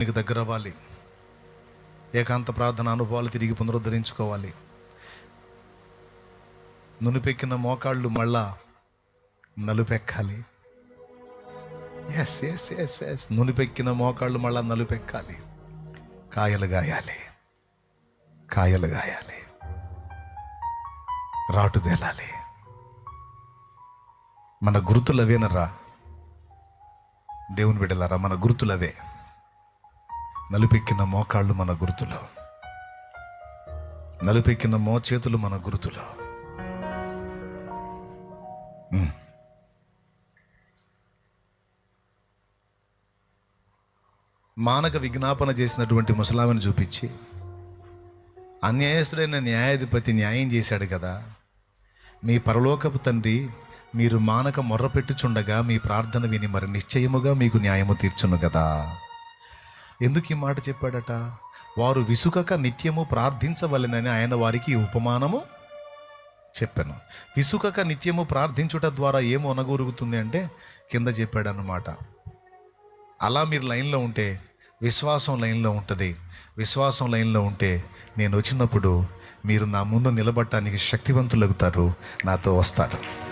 నీకు దగ్గర అవ్వాలి. ఏకాంత ప్రార్థన అనుభవాలు తిరిగి పునరుద్ధరించుకోవాలి. నునిపెక్కిన మోకాళ్ళు మళ్ళా నలుపెక్కాలి. ఎస్ ఎస్ ఎస్ ఎస్ నునిపెక్కిన మోకాళ్ళు మళ్ళా నలుపెక్కాలి. కాయలు గాయాలి. కాయలు గాయాలి. రాటు తేలాలి. మన గుర్తులవేనరా? దేవుని బిడ్డలారా మన గుర్తులవే. నలిపెక్కిన మోకాళ్ళు మన గుర్తులు. నలుపెక్కిన మోచేతులు మన గుర్తులు. మానక విజ్ఞాపన చేసినటువంటి ముసలామని చూపించి అన్యాయస్తుడైన న్యాయాధిపతి న్యాయం చేశాడు కదా. మీ పరలోకపు తండ్రి మీరు మానక మొర్రపెట్టుచుండగా మీ ప్రార్థన విని మరి నిశ్చయముగా మీకు న్యాయము తీర్చును కదా. ఎందుకు ఈ మాట చెప్పాడట? వారు విసుకక నిత్యము ప్రార్థించవలెనని ఆయన వారికి ఉపమానము చెప్పాను. విసుకక నిత్యము ప్రార్థించుట ద్వారా ఏం అనగొరుగుతుంది అంటే కింద చెప్పాడు అన్నమాట అలా మీరు లైన్లో ఉంటే విశ్వాసం లైన్లో ఉంటుంది. విశ్వాసం లైన్లో ఉంటే నేను వచ్చినప్పుడు మీరు నా ముందు నిలబడటానికి శక్తివంతులవుతారు నాతో వస్తారు.